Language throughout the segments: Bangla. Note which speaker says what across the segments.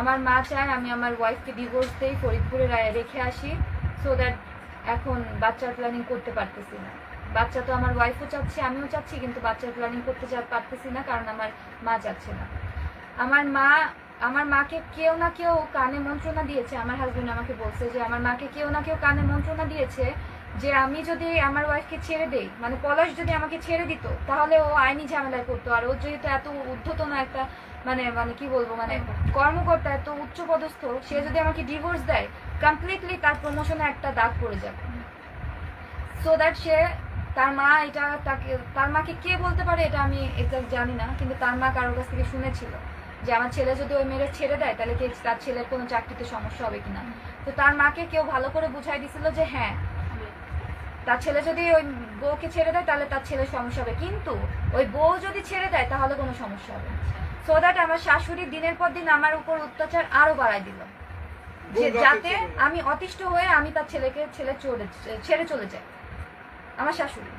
Speaker 1: আমার মা চায় আমি আমার ওয়াইফকে ডিভোর্স দেই, ফরিদপুরে রেখে আসি সো দ্যাট এখন বাচ্চার প্ল্যানিং করতে পারতেছি না। বাচ্চা তো আমার ওয়াইফও চাচ্ছে, আমিও চাচ্ছি, কিন্তু বাচ্চার প্ল্যানিং করতে পারতেছি না, কারণ আমার মা চাচ্ছে না। আমার মা, আমার মাকে কেউ না কেউ কানে মন্ত্রণা দিয়েছে, আমার হাজবেন্ড আমাকে বলছে যে আমার মাকে কেউ না কেউ কানে মন্ত্রণা দিয়েছে যে আমি যদি আমার ওয়াইফকে ছেড়ে দেই মানে পলাশ যদি আমাকে ছেড়ে দিত, তাহলে ও আইনি ঝামেলায় পড়তো। আর ও যেহেতু এত উদ্ধতন একটা মানে মানে কি বলব মানে কর্মকর্তা, এত উচ্চপদস্থ, সে যদি আমাকে ডিভোর্স দেয় কমপ্লিটলি তার প্রমোশনে একটা দাগ পড়ে যাবে। সো দ্যাট সে, তার মা এটা তাকে, তার মাকে কে বলতে পারে এটা আমি এক্সাক্ট জানি না, কিন্তু তার মা কারোর কাছ থেকে শুনেছিল যে আমার ছেলে যদি ওই মেয়ের ছেড়ে দেয়, তাহলে কি তার ছেলের কোনো চাকরিতে সমস্যা হবে কিনা? তো তার মাকে কেউ ভালো করে বুঝাই দিছিল যে হ্যাঁ তার ছেলে যদি ওই বউকে ছেড়ে দেয় তাহলে তার ছেলের সমস্যা হবে। কিন্তু ওই বউ যদি ছেড়ে দেয় তাহলে কোনো সমস্যা হবে সো দ্যাট আমার শাশুড়ি দিনের পর দিন আমার উপর অত্যাচার আরও বাড়াই দিল। যে যাতে আমি অতিষ্ঠ হয়ে আমি তার ছেলেকে ছেলে চলে ছেড়ে চলে যাই। আমার শাশুড়ি।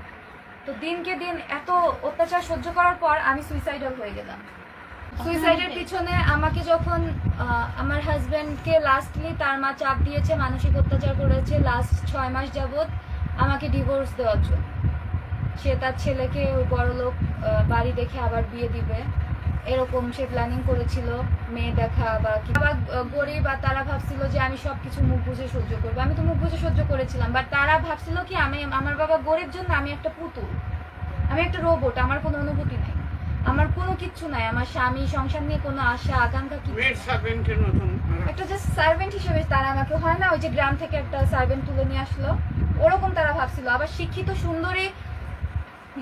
Speaker 1: তো দিনকে দিন এত অত্যাচার সহ্য করার পর আমি সুইসাইডাল হয়ে গেলাম। সুইসাইডের পিছনে আমাকে যখন আহ, আমার হাজবেন্ডকে লাস্টলি তার মা চাপ দিয়েছে মানসিক অত্যাচার করেছে লাস্ট ছয় মাস যাবত আমাকে ডিভোর্স দেওয়ার জন্য। সে তার ছেলেকে বড় লোক বাড়ি দেখে আবার বিয়ে দিবে। এরকম সে প্ল্যানিং করেছিল, মেয়ে দেখা বা আবার গরিব আর তারা ভাবছিল যে আমি সব কিছু মুখ বুঝে সহ্য করব। আমি তো মুখ বুঝে সহ্য করেছিলাম বাট তারা ভাবছিল কি আমি আমার বাবা গরিব জন্য আমি একটা পুতুল। আমি একটা রোবট আমার কোনো অনুভূতি নেই। আমার কোনো কিচ্ছু নাই আমার স্বামী সংসার নিয়ে কোনো আশা আকাঙ্ক্ষা কিছু
Speaker 2: মেড সার্ভেন্টের মতন
Speaker 1: একটা জাস্ট সার্ভেন্ট হিসেবে তারা আমাকে হয় না ওই যে গ্রাম থেকে একটা সার্ভেন্ট তুলে নিয়ে আসলো। ওরকম তারা ভাবছিল আবার শিক্ষিত সুন্দরী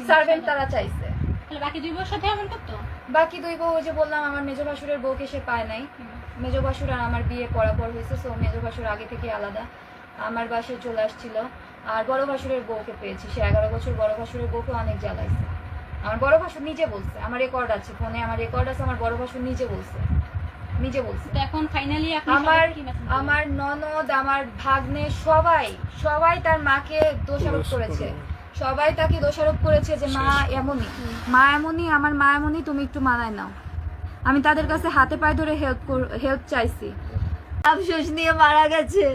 Speaker 1: সার্ভেন্ট তারা চাইছে।
Speaker 3: বাকি দুই বউর সাথে এমন করতো?
Speaker 1: বাকি দুই বউ ওই যে বললাম আমার মেজো ভাসুরের বউকে সে পায় নাই। মেজো ভাসুর আর আমার বিয়ে পড়া পর হয়েছে সো মেজো ভাসুর আগে থেকে আলাদা। আমার বাসায় চলে আসছিল আর বড় ভাসুরের বউকে পেয়েছি। সে এগারো বছর বড় ভাসুরের বউকে অনেক জ্বালাইছে। আমার বড় ভাসুর নিজে বলছে আমার রেকর্ড আছে ফোনে আমার রেকর্ড আছে আমার বড় ভাসুর নিজে বলছে নিজে বলছে।
Speaker 3: তো এখন ফাইনালি আপনি
Speaker 1: আমার? আমার ননদ আমার ভাগ্নে সবাই সবাই তার মাকে দোষারোপ করেছে। সবাই তাকে দোষারোপ করেছে যে মা এমনই মা এমনই আমার মা এমনই তুমি একটু মানায় নাও। আমি তাদের কাছে হাতে পায়ে ধরে হেল্প হেল্প চাইছি। আফসোস নিয়ে মারা গেছে।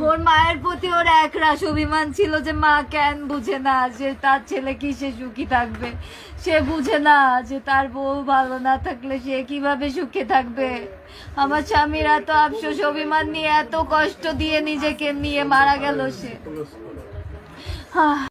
Speaker 1: ওর মায়ের প্রতি ওর এক একরাশ অভিমান ছিল যে মা কেন বুঝে না যে তার ছেলে কি সে সুখী থাকবে? সে বুঝে না যে তার বউ ভালো না থাকলে সে কীভাবে সুখে থাকবে? আমার স্বামীর এত আফসোস অভিমান নিয়ে এত কষ্ট দিয়ে নিজেকে নিয়ে মারা গেল সে। আহ,